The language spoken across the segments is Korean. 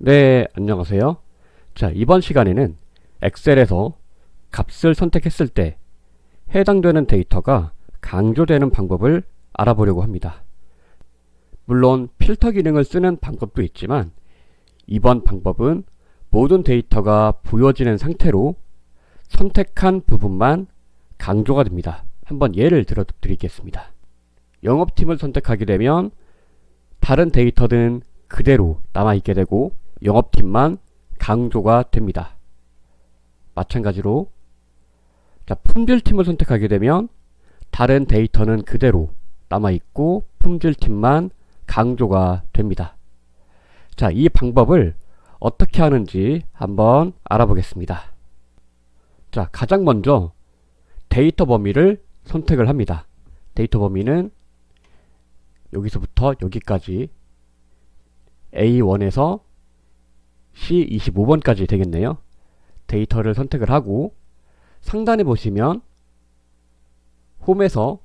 네, 안녕하세요. 자, 이번 시간에는 엑셀에서 값을 선택했을 때 해당되는 데이터가 강조되는 방법을 알아보려고 합니다. 물론 필터 기능을 쓰는 방법도 있지만 이번 방법은 모든 데이터가 보여지는 상태로 선택한 부분만 강조가 됩니다. 한번 예를 들어 드리겠습니다. 영업팀을 선택하게 되면 다른 데이터는 그대로 남아있게 되고 영업팀만 강조가 됩니다. 마찬가지로 자, 품질팀을 선택하게 되면 다른 데이터는 그대로 남아있고 품질팀만 강조가 됩니다. 자, 이 방법을 어떻게 하는지 한번 알아보겠습니다. 자, 가장 먼저 데이터 범위를 선택을 합니다. 데이터 범위는 여기서부터 여기까지 A1에서 C25번까지 되겠네요. 데이터를 선택을 하고 상단에 보시면 홈에서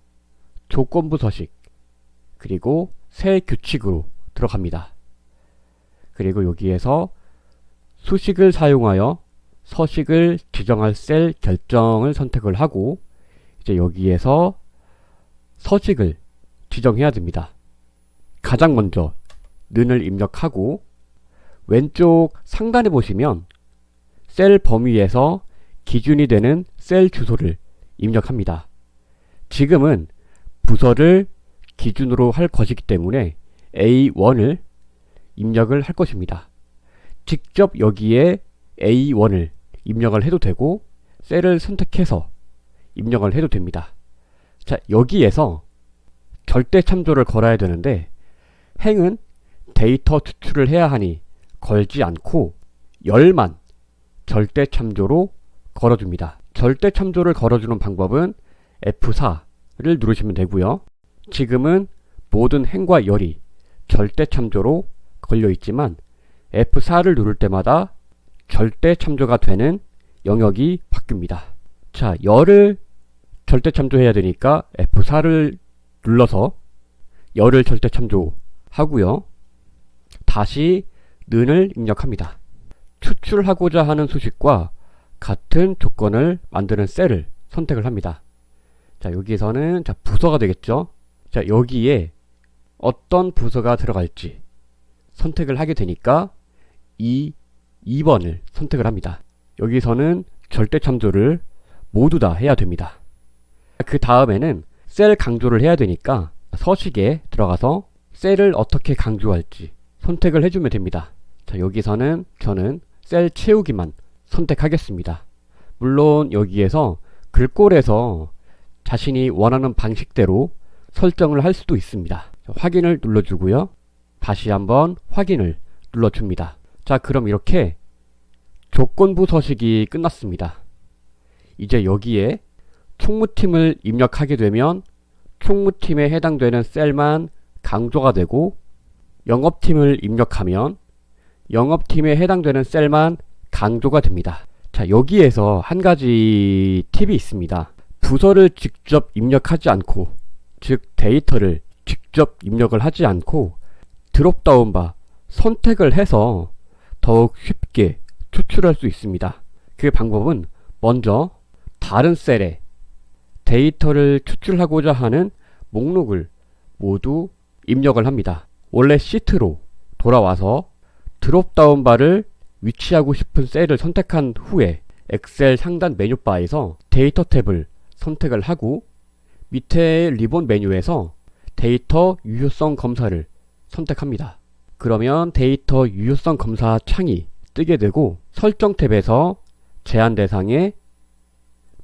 조건부 서식 그리고 새 규칙으로 들어갑니다. 그리고 여기에서 수식을 사용하여 서식을 지정할 셀 결정을 선택을 하고 이제 여기에서 서식을 지정해야 됩니다. 가장 먼저 는을 입력하고 왼쪽 상단에 보시면 셀 범위에서 기준이 되는 셀 주소를 입력합니다. 지금은 부서를 기준으로 할 것이기 때문에 A1을 입력을 할 것입니다. 직접 여기에 A1을 입력을 해도 되고 셀을 선택해서 입력을 해도 됩니다. 자, 여기에서 절대 참조를 걸어야 되는데 행은 데이터 추출을 해야 하니 걸지 않고 열만 절대 참조로 걸어줍니다. 절대 참조를 걸어주는 방법은 F4를 누르시면 되고요. 지금은 모든 행과 열이 절대 참조로 걸려 있지만 F4를 누를 때마다 절대 참조가 되는 영역이 바뀝니다. 자, 열을 절대 참조해야 되니까 F4를 눌러서 열을 절대 참조하고요. 다시 는을 입력합니다. 추출하고자 하는 수식과 같은 조건을 만드는 셀을 선택을 합니다. 자, 여기에서는 자, 부서가 되겠죠? 자, 여기에 어떤 부서가 들어갈지 선택을 하게 되니까 이 2번을 선택을 합니다. 여기서는 절대 참조를 모두 다 해야 됩니다. 그 다음에는 셀 강조를 해야 되니까 서식에 들어가서 셀을 어떻게 강조할지 선택을 해주면 됩니다. 자, 여기서는 저는 셀 채우기만 선택하겠습니다. 물론 여기에서 글꼴에서 자신이 원하는 방식대로 설정을 할 수도 있습니다. 자, 확인을 눌러주고요. 다시 한번 확인을 눌러줍니다. 자, 그럼 이렇게 조건부 서식이 끝났습니다. 이제 여기에 총무팀을 입력하게 되면 총무팀에 해당되는 셀만 강조가 되고 영업팀을 입력하면 영업팀에 해당되는 셀만 강조가 됩니다. 자, 여기에서 한 가지 팁이 있습니다. 부서를 직접 입력하지 않고, 즉 데이터를 직접 입력을 하지 않고 드롭다운 바 선택을 해서 더욱 쉽게 추출할 수 있습니다. 그 방법은 먼저 다른 셀에 데이터를 추출하고자 하는 목록을 모두 입력을 합니다. 원래 시트로 돌아와서 드롭 다운 바를 위치하고 싶은 셀을 선택한 후에 엑셀 상단 메뉴 바에서 데이터 탭을 선택을 하고 밑에 리본 메뉴에서 데이터 유효성 검사를 선택합니다. 그러면 데이터 유효성 검사 창이 뜨게 되고 설정 탭에서 제한 대상에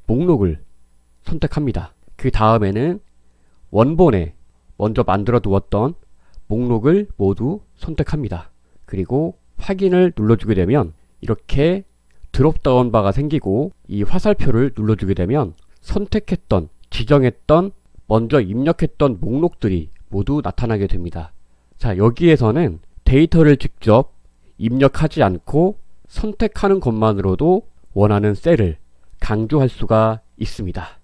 목록을 선택합니다. 그 다음에는 원본에 먼저 만들어 두었던 목록을 모두 선택합니다. 그리고 확인을 눌러주게 되면 이렇게 드롭다운 바가 생기고 이 화살표를 눌러주게 되면 선택했던 지정했던 먼저 입력했던 목록들이 모두 나타나게 됩니다. 자 여기에서는 데이터를 직접 입력하지 않고 선택하는 것만으로도 원하는 셀을 강조할 수가 있습니다.